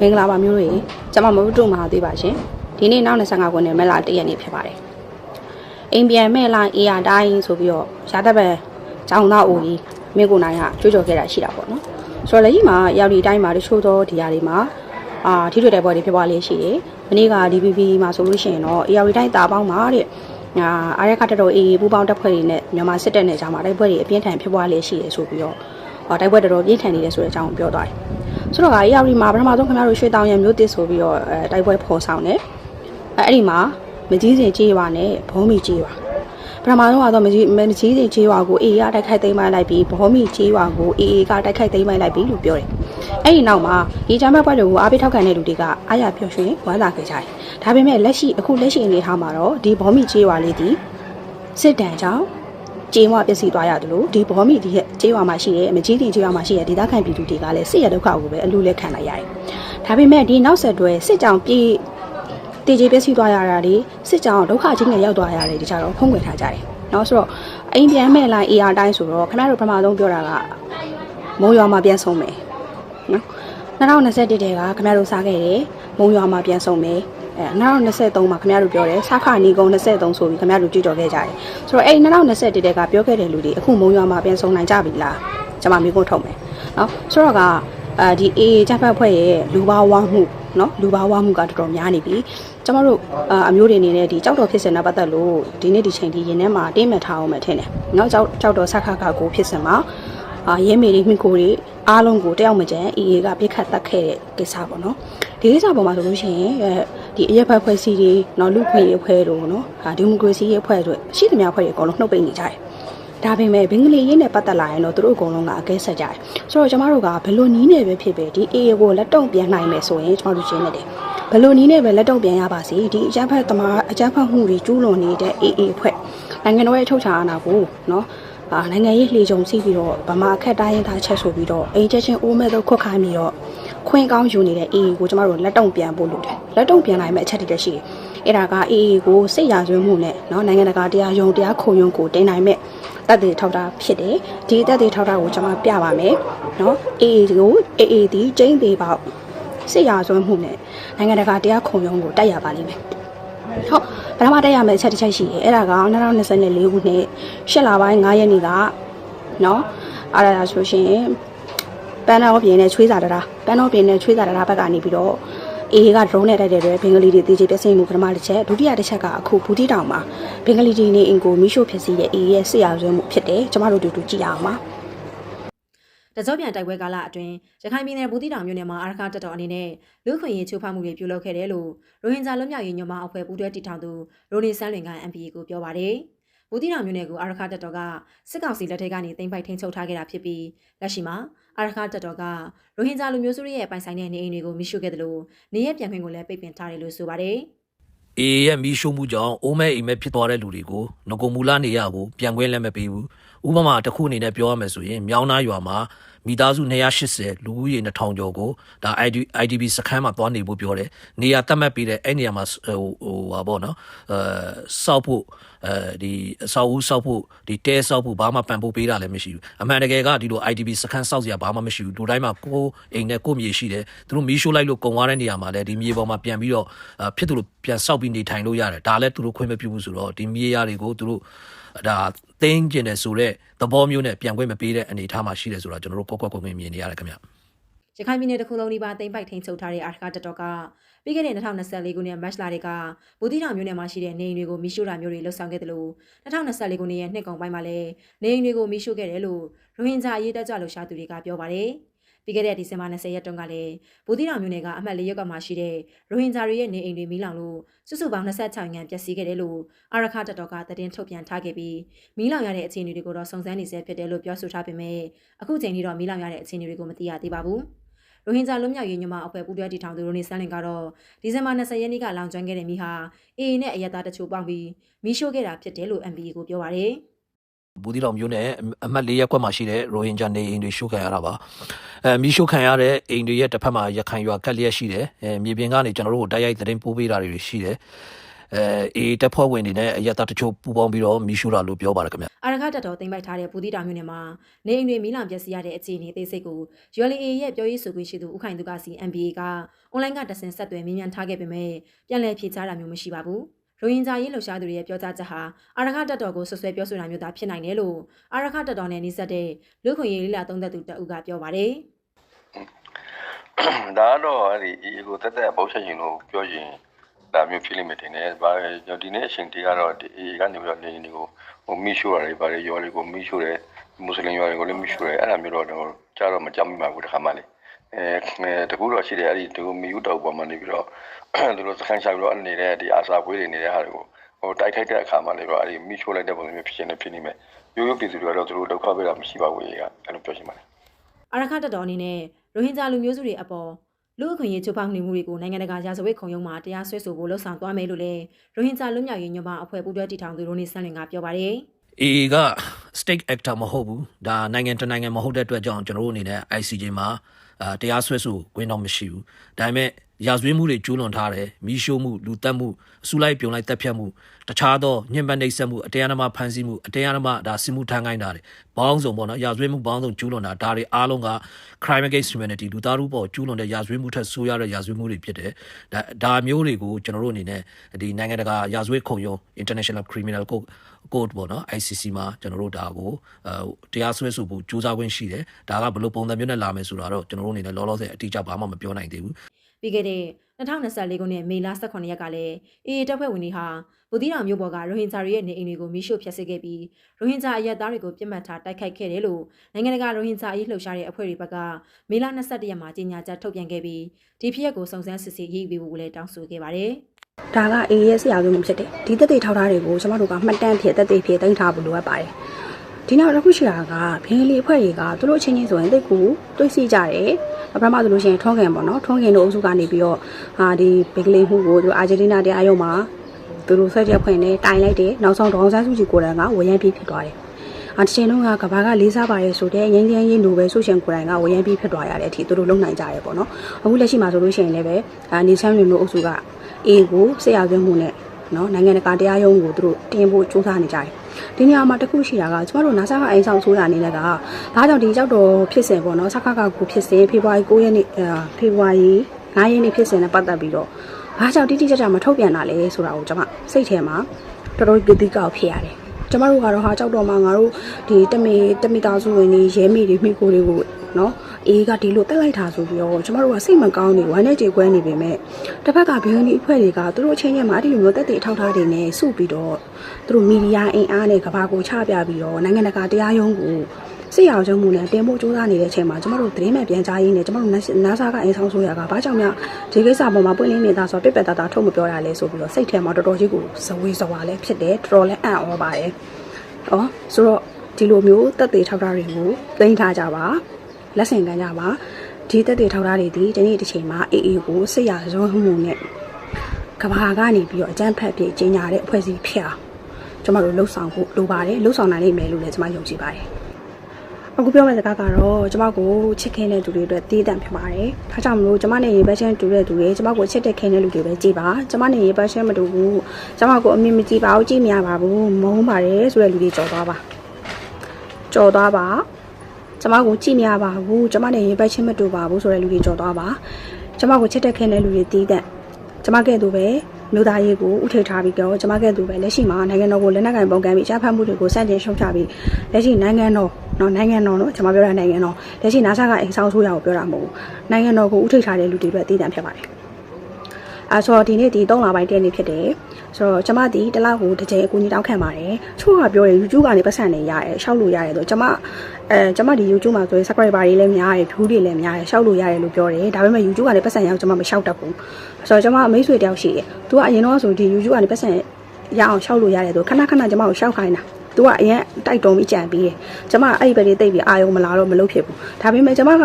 မင်္ဂလာပါမျိုးတွေကျွန်မမဟုတ်တူမဟာသေးပါရှင်ဒီနေ့နောက်25ခုနှစ်မက်လာတရက်နေ့ဖြစ်ပါတယ်အိမ်ပြန်မဲ့လာအေးရတိုင်းဆိုပြီးတော့ရာသက်ပဲကျောင်းသားအိုကြီးမင်းကိုနိုင်ကကြွကြော်ခဲ့တာရှိတာပေါ့နော်ဆိုတော့လက်ရှိမှာရောက်ဒီတိုင်းမှာတချို့သောဒီယာတွေမှာအာထိတွေ့တဲ့ပွဲတွေဖြစ်သွားလေးရှိတယ်မနေ့က DPP မှာဆိုလို့ရှိရင်တော့အေးရတိုင်းတာပေါင်းမှာတဲ့အာအားရခတ်တော်အေးပူပေါင်းတပ်ဖွဲ့တွေနဲ့မြန်မာစစ်တပ်နဲ့ကြားမှာတိုက်ပွဲတွေအပြင်းထန်ဖြစ်ပွားလေးရှိတယ်ဆိုပြီးတော့ဟောတိုက်ပွဲတော်တော်ပြင်းထန်နေတယ်ဆိုတဲ့အကြောင်းကိုပြောသွားတယ် ဆိုတော့ကအေးရီမှာပထမဆုံးခင်ဗျားတို့ရွှေတောင်ရံမျိုးတစ်ဆိုပြီးတော့အဲတိုက်ပွဲဖော်ဆောင်တယ်အဲအဲ့ဒီမှာမကြီးစင်ကြေးရွာနဲ့ဘောမီကြေးရွာပထမဆုံးကတော့မကြီးမကြီးစင်ကြေးရွာကိုအေးရတိုက်ခိုက်သိမ်းပိုက်လိုက်ပြီးဘောမီကြေးရွာကိုအေးအေးကတိုက်ခိုက်သိမ်းပိုက်လိုက်ပြီးလို့ပြောတယ်အဲ့ဒီနောက်မှာဒီချမ်းဘက်ဘက်တွေကိုအားပေးထောက်ခံတဲ့လူတွေကအားရပျော်ရွှင်ဝမ်းသာခဲ့ကြတယ်ဒါပေမဲ့လက်ရှိအခုလက်ရှိအနေထားမှာတော့ဒီဘောမီကြေးရွာလေးဒီစစ်တမ်းကြောင့် ကျေးဝပျက်စီးသွားရတယ်လို့ဒီဘောမီဒီရဲ့ကျေးဝါမှာရှိတဲ့မကြီးတင်ကျေးဝါမှာရှိတဲ့ဒေသခံပြည်သူတွေကလည်းစစ်ရဒုက္ခကိုပဲအလူလက်ခံလိုက်ရတယ်။ဒါပေမဲ့ဒီနောက်ဆက်တွဲစစ်ကြောင်ပြေးတည်ကြည်ပျက်စီးသွားရတာတွေစစ်ကြောင်ဒုက္ခကြီးနဲ့ရောက်သွားရတယ်ဒီကြတော့ဖုံးကွယ်ထားကြတယ်။နော်ဆိုတော့အိမ်ပြန်မဲ့လိုက် AR တိုင်းဆိုတော့ခင်ဗျားတို့ပထမဆုံးပြောတာကမိုးရွာမှာပြန်ဆုံးမယ်။နော်2021တည်းကခင်ဗျားတို့စားခဲ့တယ်မိုးရွာမှာပြန်ဆုံးမယ်။ အဲ2023မှာခင်ဗျားတို့ပြောတယ်စာခနီကုံ23ဆိုပြီးခင်ဗျားတို့ကြွကြော်ခဲ့ကြတယ်ဆိုတော့အဲ့2021တည်းကပြောခဲ့တဲ့လူတွေအခုမုံရွာမှာပြန်ဆုံးနိုင်ကြပြီလားကျွန်မမျိုးကိုထုတ်မယ်နော်ဆိုတော့ကအဲဒီအေးဂျပန်ဖွဲ့ရဲ့လူပါဝါမှုနော်လူပါဝါမှုကတော်တော်များနေပြီကျမတို့အာအမျိုးတွေအနေနဲ့ဒီကြောက်တော်ဖြစ်စင်နဲ့ပတ်သက်လို့ဒီနေ့ဒီချိန်ဒီရင်ထဲမှာတင်းမှတ်ထားအောင်မယ်ထင်တယ်နော်ကြောက်ကြောက်တော်ဆက်ခါကကိုဖြစ်စင်မှာအာရဲမေတွေမိကိုတွေအားလုံးကိုတယောက်မကျန်အေးအေးကပြစ်ခတ်တက်ခဲ့တဲ့ကိစ္စပေါ့နော်ဒီကိစ္စပေါ်မှာဆိုလို့ရှိရင်အဲ ဒီအရက်ဖက်ဖွဲ့စည်းတွေနော်လူခွင့်ရေးဖွဲ့တို့နော်ဒါဒီမိုကရေစီရေးဖွဲ့တို့ရှိသမျှဖွဲ့တွေအကုန်လုံးနှုတ်ပိတ်နေကြတယ်ဒါပေမဲ့ဘင်္ဂလီရေးနဲ့ပတ်သက်လာရင်တော့သူတို့အကုန်လုံးကအကဲဆက်ကြတယ်ဆိုတော့ကျမတို့ကဘယ်လိုနီးနေပဲဖြစ်ပဲဒီအေးအေးကိုလက်တုံပြန်နိုင်မယ်ဆိုရင်ကျမတို့ရှင်းနေတယ်ဘယ်လိုနီးနေပဲလက်တုံပြန်ရပါစေဒီအကြမ်းဖက်သမားအကြမ်းဖက်မှုတွေကျူးလွန်နေတဲ့အေးအေးဖွဲ့နိုင်ငံတော်ရဲ့အထုတ်ချာအာဏာကိုနော်အာနိုင်ငံရေးလှေကြုံစီးပြီးတော့ဗမာအခက်တိုင်းရင်းသားချက်ဆိုပြီးတော့အိမ်ချက်ချင်းအိုးမဲ့တော့ခွတ်ခိုင်းပြီးတော့ ခွင့်ကောင်းယူနေတဲ့အေးအေးကိုကျမတို့လက်တုံပြန်ဖို့လုပ်တယ်လက်တုံပြန်နိုင်မဲ့အချက်တွေတည်းရှိတယ်အဲ့ဒါကအေးအေးကိုစိတ်ရဆွေးမှုနဲ့နော်နိုင်ငံတကာတရားရုံးတရားခုံရုံးကိုတင်နိုင်မဲ့တက်တွေထောက်တာဖြစ်တယ်ဒီတက်တွေထောက်တာကိုကျွန်မပြပါမယ်နော်အေးအေးကိုအေးအေးဒီကျင်းသေးပေါက်စိတ်ရဆွေးမှုနဲ့နိုင်ငံတကာတရားခုံရုံးကိုတက်ရပါလိမ့်မယ်ဟုတ်ပထမတက်ရမယ့်အချက်တစ်ချက်ရှိတယ်အဲ့ဒါက2024ခုနှစ်၈လပိုင်း9ရက်နေ့ကနော်အဲ့ဒါဆိုရှင်ပန်းတော်ပြင်နဲ့ချွေးစာတရာ ပန်းတော်ပြင်နဲ့ချွေးစာတရာဘက်ကနေပြီးတော့အေးက drone နဲ့တိုက်တဲ့အတွက်ဘင်္ဂလီတွေတေချေပြည့်စုံမှုပထမတစ်ချက်ဒုတိယတစ်ချက်ကအခုဘူတီတောင်မှာဘင်္ဂလီတွေနေအင်ကိုမီးရှို့ဖြစ်စီတဲ့အေးရဲ့ဆရာဆွဲမှုဖြစ်တယ်ကျမတို့တူတူကြည့်ရအောင်ပါတကြောပြန်တိုက်ပွဲကာလအတွင်းရခိုင်ပြည်နယ်ဘူးတီတောင်မြို့နယ်မှာအာရခတပ်တော်အနေနဲ့လူခွင့်ရေးချိုးဖောက်မှုတွေပြုလုပ်ခဲ့တယ်လို့ရိုဟင်ဂျာလွတ်မြောက်ရေးညွှန်မအဖွဲ့ပူးတွဲတည်ထောင်သူရိုနေဆန်းလွင်က MPA ကိုပြောပါတယ်။ဘူးတီတောင်မြို့နယ်ကိုအာရခတပ်တော်ကစစ်ကောင်စီလက်ထက်ကနေတင်ပိုက်ထိန်းချုပ်ထားခဲ့တာဖြစ်ပြီးလက်ရှိမှာ အာရခတပ်တော်ကရိုဟင်ဂျာလူမျိုးစုတွေရဲ့ပိုင်ဆိုင်တဲ့နေအိမ်တွေကိုမိရှုခဲ့တယ်လို့နေရပြန်ခွင့်ကိုလည်းပိတ်ပင်ထားတယ်လို့ဆိုပါတယ်။အေရဲ့မီးရှို့မှုကြောင့်အိုးမဲအိမ်မဲဖြစ်သွားတဲ့လူတွေကိုငကုံမူလာနေရကိုပြန်ခွင့်လည်းမပေးဘူးဥပမာတစ်ခုအနေနဲ့ပြောရမယ်ဆိုရင်မြောင်းနာရွာမှာ မိသားစု280လူဦးရေ2000ကျော်ကိုဒါ ID IDP စခန်းမှာသွားနေဖို့ပြောတယ်နေရာတတ်မှတ်ပေးတဲ့အဲ့နေရာမှာဟိုဟိုဟာပေါ့နော်အဲစောက်ဖို့အဲဒီအဆောက်အဦစောက်ဖို့ဒီတဲစောက်ဖို့ဘာမှပံ့ပိုးပေးတာလည်းမရှိဘူးအမှန်တကယ်ကဒီလို IDP စခန်းစောက်စရာဘာမှမရှိဘူးလူတိုင်းမှာကိုယ်အိမ်နဲ့ကိုယ်မြေရှိတယ်သူတို့မီးရှို့လိုက်လို့ကုံသွားတဲ့နေရာမှာလည်းဒီမြေပေါ်မှာပြန်ပြီးတော့ဖြစ်သူလို့ပြန်စောက်ပြီးနေထိုင်လို့ရတယ်ဒါလည်းသူတို့ခွင့်မပြုဘူးဆိုတော့ဒီမြေယာတွေကိုသူတို့ဒါ သိမ်းကျင်တယ်ဆိုတော့သဘောမျိုးနဲ့ပြန်ခွင့်မပေးတဲ့အနေအထားမှာရှိတယ်ဆိုတော့ကျွန်တော်တို့ကောက်ကွက်ကွက်ကွက်မြင်နေရတယ်ခင်ဗျရခိုင်ပြည်နယ်တစ်ခုလုံးဒီပါတိမ့်ပိုက်ထိန်ချုပ်ထားတဲ့အာရခတပ်တော်ကပြီးခဲ့တဲ့2024ခုနှစ်မတ်လတွေကဘူတိတောင်မြို့နယ်မှာရှိတဲ့နေအိမ်တွေကိုမိရှို့တာမျိုးတွေလှုပ်ဆောင်ခဲ့တယ်လို့2024ခုနှစ်ရဲ့နှစ်ကုန်ပိုင်းမှာလည်းနေအိမ်တွေကိုမိရှို့ခဲ့တယ်လို့ရိုဟင်ဂျာအရေးတက်ကြွလှုပ်ရှားသူတွေကပြောပါတယ်။ ပြီးခဲ့တဲ့ဒီဇင်ဘာ20ရက်တုန်းကလည်းဘူတိတောင်မြို့နယ်ကအမှတ်၄ရပ်ကွက်မှာရှိတဲ့ရိုဟင်ဂျာတွေရဲ့နေအိမ်တွေမိလောင်လို့စုစုပေါင်း26ငန်းပျက်စီးခဲ့တယ်လို့အာရခတပ်တော်ကသတင်းထုတ်ပြန်ထားခဲ့ပြီးမိလောင်ရတဲ့အခြေအနေတွေကိုတော့စုံစမ်းနေဆဲဖြစ်တယ်လို့ပြောဆိုထားပေမဲ့အခုချိန်ထိတော့မိလောင်ရတဲ့အခြေအနေတွေကိုမသိရသေးပါဘူး။ရိုဟင်ဂျာလွတ်မြောက်ရေးညမအဖွဲ့ပူးတွဲတည်ထောင်သူရိုနေဆန်းလင်ကတော့ဒီဇင်ဘာ20ရက်နေ့ကလောင်ကျွမ်းခဲ့တဲ့မိဟာအေအေနဲ့အရတာတချို့ပေါင်းပြီးမိရှို့ခဲ့တာဖြစ်တယ်လို့ MPA ကိုပြောပါရယ် ဘူးတီတော်မျိုးနဲ့အမှတ်၄ရက်ကွက်မှာရှိတဲ့ရိုဟင်ဂျာနေအိမ်တွေရှို့ခံရတာပါအဲမီးရှို့ခံရတဲ့အိမ်တွေရဲ့တစ်ဖက်မှာရခိုင်ရွာကက်လျက်ရှိတယ်အဲမြေပြင်ကနေကျွန်တော်တို့ကိုတိုက်ရိုက်သတင်းပို့ပေးတာတွေရှိတယ်အဲအေးတပ်ဖွဲ့ဝင်တွေနဲ့အရက်သားတချို့ပူးပေါင်းပြီးတော့မီးရှို့တာလို့ပြောပါတယ်ခင်ဗျအာရခတက်တော်တင်ပိုက်ထားတဲ့ဘူတိတာမြို့နယ်မှာနေအိမ်တွေမီးလောင်ပျက်စီးရတဲ့အခြေအနေအသေးစိတ်ကို ULA ရဲ့ပြောရေးဆိုခွင့်ရှိသူဦးခိုင်သူကစီ MBA ကအွန်လိုင်းကတဆင်ဆက်သွယ်မြင်းမြန်ထားခဲ့ပေမဲ့ပြန်လည်ဖြေချတာမျိုးမရှိပါဘူး။ ရိုဟင်ဂျာရေးလှုပ်ရှားသူတွေရဲ့ပြောကြားချက်ဟာအာရခတက်တော်ကိုဆွဆွဲပြောဆိုတာမျိုးသာဖြစ်နိုင်တယ်လို့အာရခတက်တော်နဲ့နှိစက်တဲ့လူခွင့်ရေးလေးလာသုံးသက်သူတအုပ်ကပြောပါတယ်။ဒါကတော့အဲ့ဒီအေကိုတက်တက်ပေါက်ချက်ရင်လို့ပြောရင်ဒါမျိုးဖြစ်လိမ့်မယ်ထင်တယ်။ဘာလဲကျွန်တော်ဒီနေ့အချိန်တေးကတော့ဒီအေကနေပြီးတော့နေနေကိုဟိုမိရှို့ရတယ်ဗါလေရော်လေးကိုမိရှို့တယ်မွတ်စလင်ရော်လေးကိုလည်းမိရှို့တယ်အဲ့ဒါမျိုးတော့တော့ကြားတော့မကြမ်းမိပါဘူးတခါမှလေ အဲတကူတော့ရှိတယ်အဲ့ဒီဒီမီယူတောက်ပေါ်မှာနေပြီးတော့သူတို့စခန်းချပြီးတော့နေတဲ့ဒီအာစာပွေးတွေနေတဲ့ဟာတွေကိုဟိုတိုက်ခိုက်တဲ့အခါမှာလေတော့အဲ့ဒီမိရှို့လိုက်တဲ့ပုံစံမျိုးဖြစ်နေဖြစ်နေမယ်ရိုးရိုးပြည်သူတွေကတော့သူတို့ဒုက္ခပေးတာမရှိပါဘူးကြီးကအဲ့လိုပြောချင်ပါတယ်အာရခတက်တော်အနေနဲ့ရိုဟင်ဂျာလူမျိုးစုတွေအပေါ်လူအခွင့်အရေးချိုးဖောက်နေမှုတွေကိုနိုင်ငံတကာရာဇဝတ်ခုံရုံးမှာတရားစွဲဆိုဖို့လှုံ့ဆော်သွားမယ်လို့လည်းရိုဟင်ဂျာလူမျိုးရေးညွှန်ပအဖွဲ့ပူးတွဲတည်ထောင်သူရိုနေဆန်းလင်ကပြောပါတယ်အေးက state actor မဟုတ်ဘူးဒါနိုင်ငံတနိုင်ငံမဟုတ်တဲ့အတွက်ကြောင့်ကျွန်တော်တို့အနေနဲ့ ICJ မှာ အာတရားစွဲဆိုခွင့်တော့မရှိဘူးဒါပေမဲ့ ရာဇဝတ်မှုတွေကျူးလွန်ထားတယ်မိရှို့မှုလူတက်မှုအစုလိုက်ပြုံလိုက်တပ်ဖြတ်မှုတခြားသောညှဉ်းပန်းနှိပ်စက်မှုအတရားဓမ္မဖန်ဆီးမှုအတရားဓမ္မဒါစစ်မှုထမ်းခိုင်းတာတွေဘောင်းစုံပေါ့နော်ရာဇဝတ်မှုဘောင်းစုံကျူးလွန်တာဒါတွေအားလုံးက crime against humanity လူသားတို့ပေါ်ကျူးလွန်တဲ့ရာဇဝတ်မှုထက်ဆိုးရတဲ့ရာဇဝတ်မှုတွေဖြစ်တယ်ဒါဒါမျိုးတွေကိုကျွန်တော်တို့အနေနဲ့ဒီနိုင်ငံတကာရာဇဝတ်ခုံရုံး International Criminal Court court ပေါ့နော် ICC မှာကျွန်တော်တို့ဒါကိုအဲတရားစွဲဆိုဖို့ကြိုးစားခွင့်ရှိတယ်ဒါကဘယ်လိုပုံစံမျိုးနဲ့လာမယ်ဆိုတာတော့ကျွန်တော်တို့အနေနဲ့လောလောဆယ်အတိအကျဘာမှမပြောနိုင်သေးဘူး ပြီးခဲ့တဲ့2024ခုနှစ်မေလ18ရက်ကလည်းအေအေတပ်ဖွဲ့ဝင်တွေဟာဘူဒီရာမျိုးပေါ်ကရိုဟင်ဂျာတွေရဲ့နေအိမ်တွေကိုမိရှို့ဖျက်ဆီးခဲ့ပြီးရိုဟင်ဂျာအရက်သားတွေကိုပြစ်မှတ်ထားတိုက်ခိုက်ခဲ့တယ်လို့နိုင်ငံတကာရိုဟင်ဂျာအရေးလှုပ်ရှားတဲ့အဖွဲ့တွေဘက်ကမေလ22ရက်မှာကြေညာချက်ထုတ်ပြန်ခဲ့ပြီးဒီဖြစ်ရပ်ကိုစုံစမ်းစစ်ဆေးရေးယူဖို့လည်းတောင်းဆိုခဲ့ပါတယ်။ဒါကအေးရဲ့ဆရာသွင်းမှုဖြစ်တယ်ဒီတက်တေထောက်ထားတွေကိုကျမတို့ကမှတ်တမ်းဖြစ်တက်တေဖြစ်တင်ထားဖို့လိုအပ်ပါတယ်ဒီနောက်တစ်ခုရှိတာကဘင်းလီအဖွဲ့တွေကသူတို့ချင်းချင်းဆိုရင်တိတ်ကူတွေးစီကြတယ် ပထမဆိုလို့ရှိရင်ထွန်းခင်ပေါ့နော်ထွန်းခင်တို့အုပ်စုကနေပြီးတော့ဟာဒီဘင်္ဂလီမှုကိုသူအာဂျင်တီးနားတရားရုံးမှာသူတို့ဆွဲချက်ဖွင့်နေတိုင်လိုက်တယ်နောက်ဆုံးဒေါအောင်ဆန်းစုကြည်ကိုယ်တိုင်ကဝရမ်းပြေးဖြစ်သွားတယ်အတချင်းလုံးကကဘာကလေးစားပါရဲဆိုတဲ့ငင်းငင်းရေးနိုဘယ်ဆုရှင်ကိုယ်တိုင်ကဝရမ်းပြေးဖြစ်သွားရတဲ့အထိသူတို့လုံနိုင်ကြရဲပေါ့နော်အခုလက်ရှိမှာဆိုလို့ရှိရင်လည်းပဲအာနေဆန်းမျိုးတို့အုပ်စုကအေကိုဆရာသွင်းမှုနဲ့နော်နိုင်ငံတကာတရားရုံးကိုသူတို့တင်ဖို့စူးစမ်းနေကြတယ် ဒီနေရာမှာတစ်ခုရှိတာကကျမတို့နာဆာကအိမ်ဆောင်ဆိုးတာအနေနဲ့ကဘာကြောင့်ဒီရောက်တော့ဖြစ်စဉ်ပေါ့နော်စခကကူဖြစ်စဉ်ဖေဖော်ဝါရီ9ရက်နေ့ဖေဖော်ဝါရီ9ရက်နေ့ဖြစ်စဉ်နဲ့ပတ်သက်ပြီးတော့ဘာကြောင့်တိတိကျကျမထုတ်ပြန်တာလဲဆိုတာကိုကျွန်မစိတ်ထဲမှာတော်တော်ပြတိကောက်ဖြစ်ရတယ်ကျမတို့ကတော့ဟာကြောက်တော့မှငါတို့ဒီတမီတမီသားစုဝင်တွေရဲမိတွေမိကိုတွေကိုနော် အေးကဒီလိုတက်လိုက်တာဆိုပြီးတော့ကျမတို့ကစိတ်မကောင်းနေဝမ်းနဲ့ကြေကွဲနေပေမဲ့တစ်ဖက်ကဘီယွန်ဒီအဖွဲ့တွေကသူတို့အချင်းချင်းမှာအဲ့ဒီလိုမျိုးတက်တဲ့အထောက်ထားတွေနဲ့စုပြီးတော့သူတို့မီဒီယာအင်အားနဲ့ကဘာကိုချပြပြီးတော့နိုင်ငံတကာတရားရုံးကိုစစ်ရောင်ကျုံမှုနဲ့တင်ဖို့စူးစမ်းနေတဲ့အချိန်မှာကျမတို့သတင်းမှန်ပြန်ကြားရင်းနဲ့ကျမတို့နာဆာကအင်ဆောင်ဆိုရကဘာကြောင့်များဒီကိစ္စပေါ်မှာပွင့်လင်းနေတာဆိုတော့ပြက်ပက်သားသားထုတ်မပြောရလဲဆိုပြီးတော့စိတ်ထဲမှာတော်တော်ကြီးကိုဇဝေဇဝါလည်းဖြစ်တယ်တော်တော်လည်းအံ့ဩပါတယ်။ဟောဆိုတော့ဒီလိုမျိုးတက်သေးထောက်ထားတွေကိုသိမ်းထားကြပါ လက်ဆင့်ကမ်းကြပါဒီတက်သေးထောက်ထားတွေဒီဒီနေ့တစ်ချိန်မှာအေးအေးကိုစစ်ရဇုံမှုနဲ့ကဘာကနေပြီးတော့အကြမ်းဖက်ပြေကျင်းညာတဲ့အဖွဲ့အစည်းဖြစ်အောင်ကျမတို့လှုပ်ဆောင်ဖို့လိုပါတယ်လှုပ်ဆောင်နိုင်လိမ့်မယ်လို့လည်းကျမယုံကြည်ပါတယ်အခုပြောမယ့်စကားကတော့ကျမကိုချစ်ခင်တဲ့သူတွေအတွက်တည်တံ့ဖြစ်ပါတယ်။ဒါကြောင့်မလို့ကျမနဲ့ရေပတ်ချင်းတူတဲ့သူတွေကျမကိုချစ်တဲ့ခင်တဲ့လူတွေပဲကြည်ပါ။ကျမနဲ့ရေပတ်ချင်းမတူဘူး။ကျမကိုအမြင်မကြည့်ပါဘူးကြည့်မရပါဘူး။မုန်းပါတယ်ဆိုတဲ့လူတွေကြော်သွားပါ။ကြော်သွားပါ။ ကျမကိုကြည့်မရပါဘူး။ကျမနဲ့ရေပတ်ချင်းမတူပါဘူးဆိုတဲ့လူတွေကြော်သွားပါ။ကျမကိုချစ်တဲ့ခင်တဲ့လူတွေတည်တံ့ကျမကဲ့သို့ပဲမြို့သားရေးကိုဥထိပ်ထားပြီးတော့ကျမကဲ့သို့ပဲလက်ရှိမှာနိုင်ငံတော်ကိုလက်နက်ကင်ပုံကံပြီးကြားဖတ်မှုတွေကိုစန့်ကျင်ရှုံချပြီးလက်ရှိနိုင်ငံတော်နော်နိုင်ငံတော်နော်ကျွန်မပြောတာနိုင်ငံတော်လက်ရှိနာဆာကအိမ်ဆောင်ဆိုးရကိုပြောတာမဟုတ်ဘူးနိုင်ငံတော်ကိုဥထိပ်ထားတဲ့လူတွေပဲတည်တံ့ဖြစ်ပါတယ် အဲဆိုတော့ဒီနေ့ဒီ3လပိုင်းတည့်နေ့ဖြစ်တယ်ဆိုတော့ကျမဒီတစ်လောက်ကိုတစ်ချိန်အကူအညီတောင်းခံပါတယ်ချို့ကပြောတယ် YouTube ကနေပတ်စံနေရတယ်ရှောက်လို့ရတယ်ဆိုတော့ကျမအဲကျမဒီ YouTube မှာဆိုရင် subscriber တွေလည်းများတယ် view တွေလည်းများတယ်ရှောက်လို့ရတယ်လို့ပြောတယ်ဒါပေမဲ့ YouTube ကနေပတ်စံရအောင်ကျမမရှောက်တတ်ဘူးဆိုတော့ကျမမိတ်ဆွေတယောက်ရှိတယ်သူကအရင်တော့ဆိုဒီ YouTube ကနေပတ်စံရအောင်ရှောက်လို့ရတယ်ဆိုခဏခဏကျမကိုရှောက်ခိုင်းတာသူကအရင်တိုက်တုံပြီးကြံပြီးတယ်ကျမအဲ့ဒီဘက်တွေတိတ်ပြီးအာယုံမလာတော့မလုပ်ဖြစ်ဘူးဒါပေမဲ့ကျမက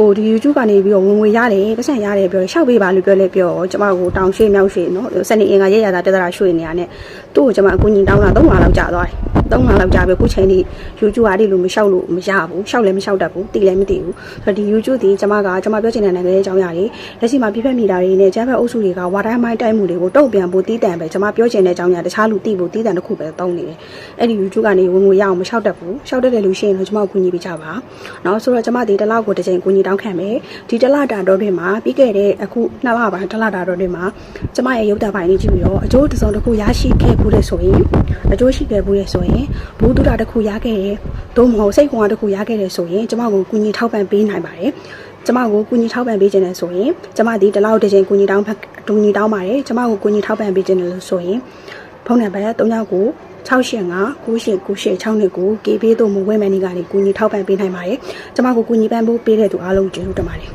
ဟိုဒီ YouTube ကနေပြီးတော့ဝင်ဝင်ရတယ်ပတ်စံရတယ်ပြောရှောက်ပေးပါလို့ပြောလဲပြောကျမကိုတောင်ရွှေ့မြောက်ရွှေ့နော်စနေအင်္ဂါရက်ရတာပြဿနာရွှေ့နေရတဲ့ သူသူ့ကိုကျွန်မအကူအညီတောင်းတာ၃လလောက်ကြာသွားတယ်၃လလောက်ကြာပြီအခုချိန်ထိ YouTube ကအဲ့ဒီလိုမလျှောက်လို့မရဘူးလျှောက်လည်းမလျှောက်တတ်ဘူးတည်လည်းမတည်ဘူးဆိုတော့ဒီ YouTube ဒီကျွန်မကကျွန်မပြောချင်တဲ့နိုင်ငံရေးအကြောင်းအရာတွေလက်ရှိမှာပြည့်ဖက်မိတာတွေနဲ့ကျန်းဖက်အုပ်စုတွေကဝါတိုင်းမိုင်းတိုက်မှုတွေကိုတုံ့ပြန်ဖို့တီးတန်ပဲကျွန်မပြောချင်တဲ့အကြောင်းအရာတခြားလူသိဖို့တီးတန်တစ်ခုပဲတုံးနေတယ်အဲ့ဒီ YouTube ကနေဝင်ငွေရအောင်မလျှောက်တတ်ဘူးလျှောက်တတ်တဲ့လူရှိရင်တော့ကျွန်မကိုကူညီပေးကြပါနော်ဆိုတော့ကျွန်မဒီတစ်လောက်ကိုတစ်ချိန်ကူညီတောင်းခံမယ်ဒီတစ်လတာတော့တွင်မှာပြီးခဲ့တဲ့အခုနှစ်လပိုင်းတစ်လတာတော့တွင်မှာကျွန်မရဲ့ရုပ်တံပိုင်းလေးကြည့်ပြီးတော့အကျိုးတစ်စုံတစ်ခုရရှိခဲ့ဖို့လေဆိုရင်အကျိုးရှိခဲ့ဖို့လေဆိုရင်ဘူးတုတာတစ်ခုရခဲ့တယ်သို့မဟုတ်စိတ်ကွာတစ်ခုရခဲ့တယ်ဆိုရင်ကျွန်မကိုကူညီထောက်ပံ့ပေးနိုင်ပါတယ်ကျမကိုကူညီထောက်ပံ့ပေးခြင်းနဲ့ဆိုရင်ကျမဒီတစ်လောက်တစ်ချိန်ကူညီတောင်းဖက်ကူညီတောင်းပါတယ်ကျမကိုကူညီထောက်ပံ့ပေးခြင်းနဲ့လို့ဆိုရင်ဖုန်းနံပါတ်39ကို685 9898 6ကိုကေပေးတို့မဝဲမန်နီကနေကူညီထောက်ပံ့ပေးနိုင်ပါတယ်ကျမကိုကူညီပံ့ပိုးပေးတဲ့သူအားလုံးကျေးဇူးတင်ပါတယ်